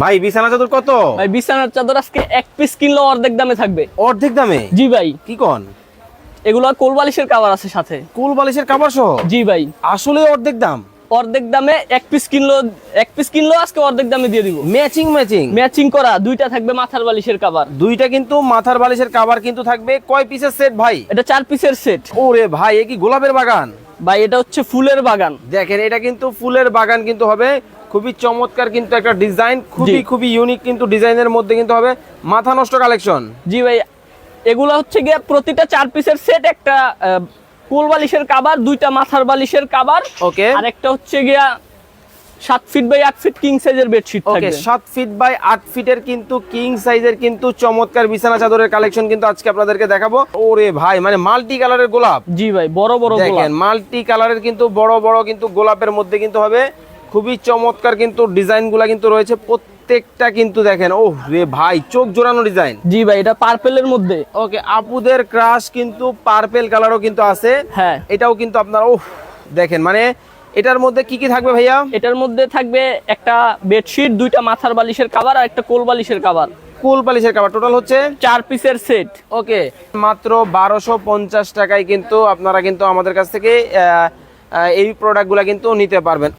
ভাই বিছানা চাদর কত? ভাই বিছানার চাদর আজকে এক পিস কিনলে অর্ধেক দামে থাকবে। অর্ধেক দামে? জি ভাই। কি কন? এগুলো কোল বালিশের কাভার আছে সাথে। কুল বালিশের কাপড় সহ? জি ভাই। আসলে অর্ধেক দাম? অর্ধেক দামে এক পিস কিনলো এক পিস কিনলো আজকে অর্ধেক দামে দিয়ে দিব। ম্যাচিং ম্যাচিং ম্যাচিং করা দুইটা থাকবে মাথার বালিশের কাভার দুইটা কিন্তু মাথার বালিশের কাভার কিন্তু থাকবে। কয় পিসের সেট ভাই? এটা চার পিসের সেট ওরে ভাই এ কি গোলাপের বাগান? ভাই এটা হচ্ছে ফুলের বাগান। দেখেন এটা কিন্তু ফুলের বাগান কিন্তু হবে। খুবই চমৎকার কিন্তু একটা ডিজাইন খুবই খুবই ইউনিক কিন্তু ডিজাইনের মধ্যে কিন্তু হবে মাথা নষ্ট কালেকশন জি ভাই এগুলো হচ্ছে গিয়ে প্রতিটা চার পিসের সেট একটা কুল বালিশের কাবার দুইটা মাথার বালিশের কাবার ওকে আর একটা হচ্ছে গিয়া সাত ফিট বাই ফিট কিং সাইজের বেডশিট ওকে থাকবে। ফিট বাই ফিটের কিন্তু কিং সাইজের কিন্তু চমৎকার বিছানা চাদরের কালেকশন কিন্তু আজকে আপনাদেরকে দেখাবো। ওরে ভাই মানে মাল্টি কালারের গোলাপ। জি ভাই বড় বড় গোলাপ। দেখেন মাল্টি কালারের কিন্তু বড় বড় কিন্তু গোলাপের মধ্যে কিন্তু হবে। খুবই চমৎকার কিন্তু ডিজাইনগুলা কিন্তু রয়েছে। প্রত্যেকটা কিন্তু দেখেন ও রে ভাই চোখ জোড়ানো ডিজাইন জি ভাই এটা পার্পেলের মধ্যে। ওকে আপুদের ক্রাশ কিন্তু পার্পেল কালারও কিন্তু আছে। হ্যাঁ। এটাও কিন্তু আপনার ও দেখেন মানে এটার মধ্যে কি কি থাকবে ভাইয়া? এটার মধ্যে থাকবে একটা বেডশিট দুইটা মাথার বালিশের কাবার আর একটা কোল বালিশের কাভার কুল পালিশের কাভার টোটাল হচ্ছে? চার পিসের সেট ওকে। মাত্র বারোশো পঞ্চাশ টাকায় কিন্তু আপনারা কিন্তু আমাদের কাছ থেকে এই প্রোডাক্টগুলো কিন্তু নিতে পারবেন।